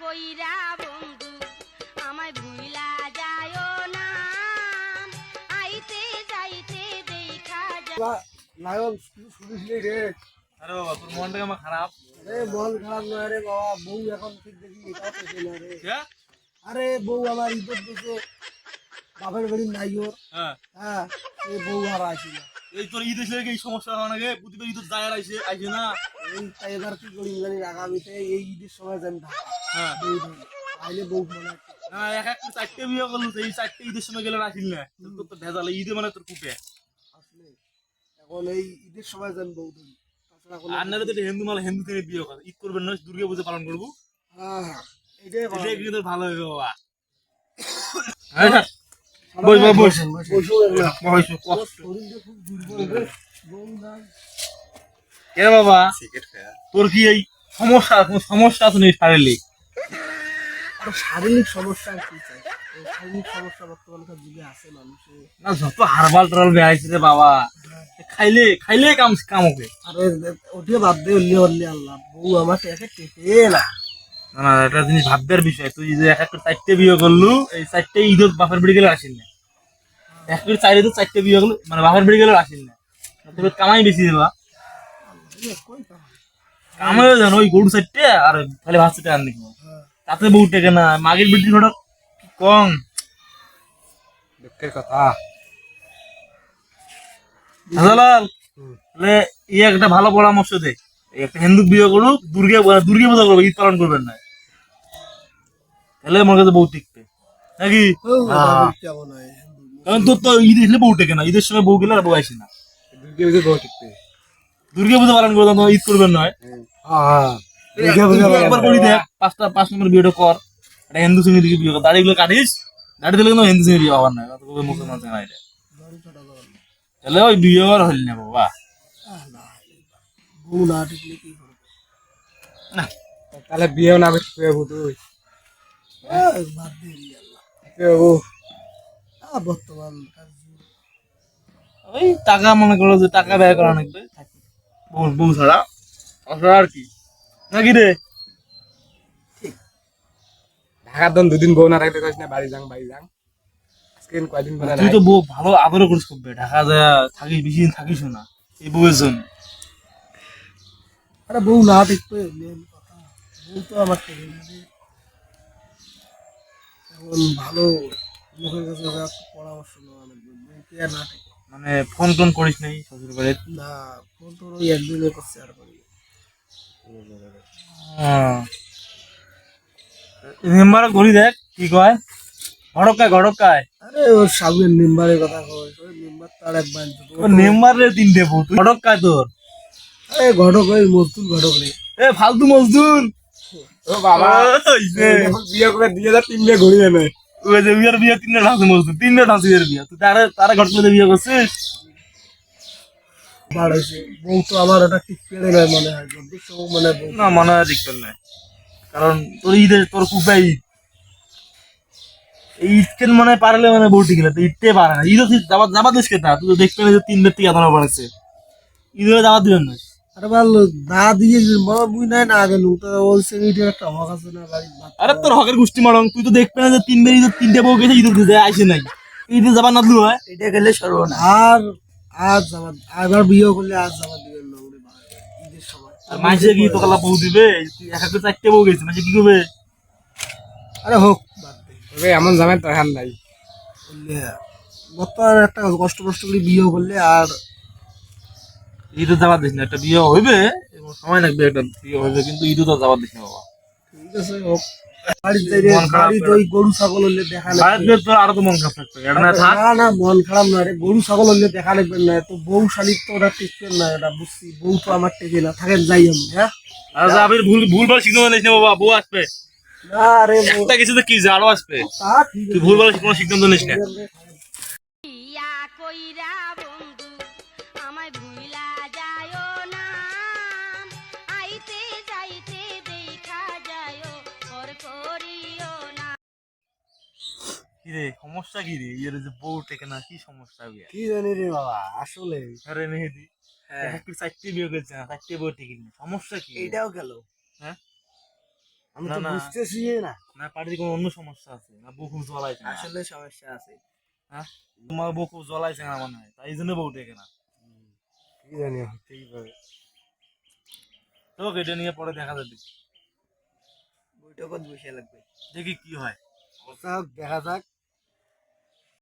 কইরা বন্ধু আমায় ভুইলা যায়ও না। আইতে যাইতে দেখা যায়। শুনেছিলি রে? আরে বাবা তোর মনটা আমার খারাপ। আরে মন খারাপ নয় রে বাবা বউ এখন ঠিক দেখি এটাও পেছে না রে। আরে বউ আমার ইজ্জত দিছে। বাপের বাড়ি নাই ওর। হ্যাঁ। হ্যাঁ এই বউ আর আসি না। এই তোর ঈদ এসে এই সমস্যা হয় না গে প্রতিবার ঈদ যায় আইসে আইসে না? এই তাই এবার কি করি জানি আগামীতে এই ঈদের সময় যান ঢাকা আইলে বউ মনে এক এক চারটে বিয়ে করল এই চারটে ঈদের সময় গেলে রাখিল না। তোর তো ভেজাল ঈদে মানে তোর কুপে। আসলে এখন এই ঈদের সময় যান বউ ধরি তাছাড়া কোনো আর না তো হিন্দু মাল হিন্দু থেকে বিয়ে করে। ঈদ করবেন না দুর্গা পুজো পালন করব। হ্যাঁ হ্যাঁ এটাই কিন্তু ভালো হবে বাবা। হ্যাঁ, বস, বস, বস। কে বাবা তোর কি এই সমস্যা সমস্যা আছে নাকি শারীরিক? শারীরিক সমস্যা আর কি চাই। শারীরিক সমস্যা বর্তমানকার যুগে আছে মানুষের না যত হারবাল টারবাল বেড়াইছে রে বাবা। খাইলে খাইলে কাম কাম হবে। আরে ওটিও বাদ দিয়ে উল্লি উল্লি আল্লাহ বউ আমাকে একে টেকে না না একটা জিনিস ভাববার বিষয় তুই যে এক একটা চারটে বিয়ে করলু এই চারটে ঈদত বাপের বাড়ি গেলে আসেন না। এক করে চার ঈদত চারটে বিয়ে করলু মানে বাপের বাড়ি গেলে আসেন না। তোর কামাই বেশি দেবা? কামাই? জানো ওই গরু চারটে আর তাহলে ভাত চারটে আনলি হ্যাঁ। তাতে বউ টেকে না। মাগের বিটি ওটা কম। দুঃখের কথা। হাজালাল তাহলে এই একটা ভালো পরামর্শ দে। একটা হিন্দু বিয়ে করুক দুর্গা দুর্গা পূজা করবে ঈদ পালন করবেন না। তাহলে আমার কাছে বউ টিকবে। নাকি? বউ হয়। কারণ তোর তো ঈদ এসলে বউ টেকে না। ঈদের সময় বউ গেলে আর বউ আসে না। দুর্গা পুজো বহু টিকতে দুর্গা পূজা পালন করবে ঈদ করবেন নয় হ্যাঁ। পূজা একবার করি দেখ পাঁচটা পাঁচ নম্বর বিয়েটা কর। একটা হিন্দু দিকে বিয়ে কর। দাড়িগুলো কাটিস দাড়ি দিলে কিন্তু হিন্দু সঙ্গে বিয়ে হবার না। তোকে মুসলমান সঙ্গে এটা। তাহলে ওই বিয়ে আর হইল না বাবা না। তাহলে বিয়েও না তুই। বাদ দিয়ে বর্তমান ওই টাকা মনে করো যে টাকা ব্যয় করা লাগবে বউ ছাড়া। আর কি। নাকি রে? ঢাকার দন দুদিন বউ না কইস না বাড়ি যাং বাড়ি যাং। আজকে কয়দিন তুই তো বউ ভালো আদরও করিস করবে ঢাকা যায় থাকিস বেশি দিন থাকিস না এই বউয়ের জন্য। আরে বউ না দেখবে মেন বউ তো আমার এখন ভালো লোকের কাছে পরামর্শ নেওয়া লাগবে আর না মানে ফোন টোন করিস নাই শ্বশুর বাড়ি না ফোন তোর ওই একদিনে করছে আর করি। মেম্বার ঘুরি দেখ কি কয়? ঘটকায় ঘটকায় আরে ওর মেম্বারের কথা কয় ওই মেম্বার তার একবার ও মেম্বারের তিনটে বউ তুই ঘটকায় তোর। আরে ঘটক ওই মজদুর ঘটক রে। এ ফালতু মজদুর। ও বাবা বিয়ে করে দিয়ে যা তিন বিয়ে ঘুরিয়ে নেয় ওই যে বিয়ের বিয়ে তিনটা ঢাকছে মজদুর তিনটা বিয়ের বিয়ে। তুই তারা তারা ঘট বিয়ে করছিস? বার বউ তো আমার ওটা ঠিক পেরে নেয় মনে হয় দেখছ মানে না মনে হয় দেখতেন না কারণ তোর ঈদের তোর কুপে ঈদ। এই মনে পারলে মানে বউটি গেলে তো ঈদতে পারে না। দিস তুই তো দেখতে যে তিন বার টিকা ধরা পড়েছে ঈদ হলে যাবার দিবেন না। আরে ভালো না দিয়ে মা বুই নাই না আগে তো ওই সেমিটির একটা হক আছে না বাড়ির আরে তোর হকের গোষ্ঠী মারং। তুই তো দেখবে না যে তিন বার তিনটে বউ গেছে ঈদ দিতে আসে নাই। ঈদে যাবার না হয়। এটা গেলে সর্বনা আর আজ যাবার আবার বিয়ে করলে আজ যাবার দিবেন না ঈদের সময়। আর কি বউ দিবে তুই এক একটা চারটে বউ গেছে মাসে কি করবে? আরে হোক বাদ দে। তবে এমন জামাই তো হ্যান নাই। বললে বর্তমানে একটা কষ্ট কষ্ট করে বিয়ে করলে আর ঈদে যাবার দিস না একটা বিয়ে হইবে সময় লাগবে একটা বিয়ে হইবে কিন্তু ঈদে তো যাবার দিস না বাবা। ঠিক আছে হোক। মন গরু ছাগল হলে দেখা আরও তো মন খারাপ থাকবে না না না মন খারাপ না রে গরু ছাগল হলে দেখা না তো বউ শালিক তো ওরা টিকবেন না এটা বুঝছি বউ তো আমার টেকে না থাকেন যাই আমি হ্যাঁ? আর যা ভুল ভুল ভালো সিগন্যাল নিস না বাবা বউ আসবে। না রে একটা কিছু তো কি আসবে? তুই কোনো নিস না। কইরা কি রে সমস্যা কি রে ইয়ের যে বউ টেকে না কি সমস্যা কি জানি রে বাবা আসলে। আরে মেহেদি হ্যাঁ। চারটে বিয়ে করছে না চারটে বউ টেকে নি সমস্যা কি? এইটাও গেল। হ্যাঁ? আমি তো বুঝতেছি না। না পার্টির কোনো অন্য সমস্যা আছে না বউ খুব জ্বলাইছে আসলে সমস্যা আছে। হ্যাঁ? তোমার বউ খুব জ্বলাইছে না মনে হয়? তাই জন্য বউ টেকে না কি জানি হতেই পারে। তো এটা নিয়ে পরে দেখা যাবে। বইটা কত বসে লাগবে? দেখি কি হয়। আচ্ছা দেখা যাক।